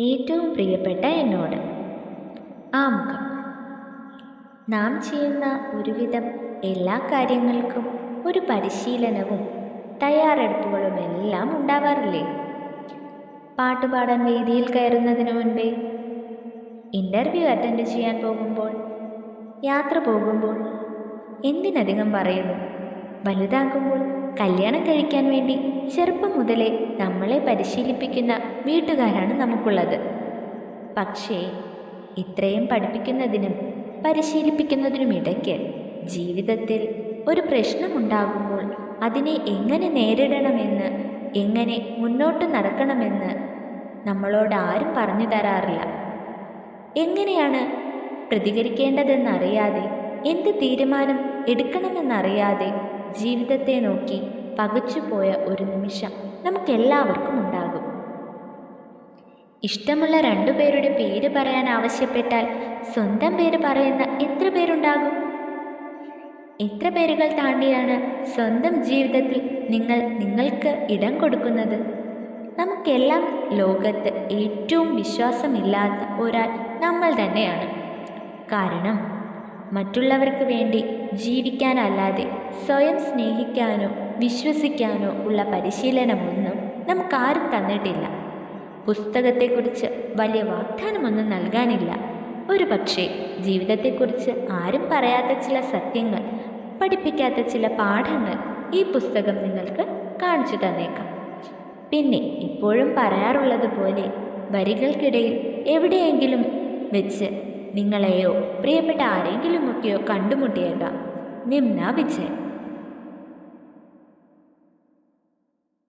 ഏറ്റവും പ്രിയപ്പെട്ട എന്നോട്. ആമുഖം നാം ചെയ്യുന്ന ഒരുവിധം എല്ലാ കാര്യങ്ങൾക്കും ഒരു പരിശീലനവും തയ്യാറെടുപ്പുകളും എല്ലാം ഉണ്ടാവാറില്ലേ പാട്ടുപാടാൻ വേദിയിൽ കയറുന്നതിന് മുൻപേ ഇന്റർവ്യൂ അറ്റൻഡ് ചെയ്യാൻ പോകുമ്പോൾ യാത്ര പോകുമ്പോൾ എന്തിനധികം പറയുന്നു? വലുതാകുമ്പോൾ കല്യാണം കഴിക്കാൻ വേണ്ടി ചെറുപ്പം മുതലേ നമ്മളെ പരിശീലിപ്പിക്കുന്ന വീട്ടുകാരാണ് നമുക്കുള്ളത്. പക്ഷേ ഇത്രയും പഠിപ്പിക്കുന്നതിനും പരിശീലിപ്പിക്കുന്നതിനും ഇടയ്ക്ക് ജീവിതത്തിൽ ഒരു പ്രശ്നമുണ്ടാകുമ്പോൾ അതിനെ എങ്ങനെ നേരിടണമെന്ന് എങ്ങനെ മുന്നോട്ട് നടക്കണമെന്ന് നമ്മളോട് ആരും പറഞ്ഞു തരാറില്ല. എങ്ങനെയാണ് പ്രതികരിക്കേണ്ടതെന്നറിയാതെ എന്ത് തീരുമാനം എടുക്കണമെന്നറിയാതെ ജീവിതത്തെ നോക്കി പകച്ചുപോയ ഒരു നിമിഷം നമുക്കെല്ലാവർക്കും ഉണ്ടാകും. ഇഷ്ടമുള്ള രണ്ടു പേരുടെ പേര് പറയാൻ ആവശ്യപ്പെട്ടാൽ സ്വന്തം പേര് പറയുന്ന എത്ര പേരുണ്ടാകും? എത്ര പേരുകൾ താണ്ടിയാണ് സ്വന്തം ജീവിതത്തിൽ നിങ്ങൾ നിങ്ങൾക്ക് ഇടം കൊടുക്കുന്നത്? നമുക്കെല്ലാം ലോകത്ത് ഏറ്റവും വിശ്വാസമില്ലാത്ത ഒരാൾ നമ്മൾ തന്നെയാണ്. കാരണം മറ്റുള്ളവർക്ക് വേണ്ടി ജീവിക്കാനല്ലാതെ സ്വയം സ്നേഹിക്കാനോ വിശ്വസിക്കാനോ ഉള്ള പരിശീലനമൊന്നും നമുക്കാരും തന്നിട്ടില്ല. പുസ്തകത്തെക്കുറിച്ച് വലിയ വാഗ്ദാനമൊന്നും നൽകാനില്ല. ഒരു പക്ഷേ ജീവിതത്തെക്കുറിച്ച് ആരും പറയാത്ത ചില സത്യങ്ങൾ പഠിപ്പിക്കാത്ത ചില പാഠങ്ങൾ ഈ പുസ്തകം നിങ്ങൾക്ക് കാണിച്ചു തന്നേക്കാം. പിന്നെ ഇപ്പോഴും പറയാറുള്ളത് പോലെ വരികൾക്കിടയിൽ എവിടെയെങ്കിലും വെച്ച് നിങ്ങളെയോ പ്രിയപ്പെട്ട ആരെങ്കിലുമൊക്കെയോ കണ്ടുമുട്ടിയേക്കാം. നിംന വിജയ്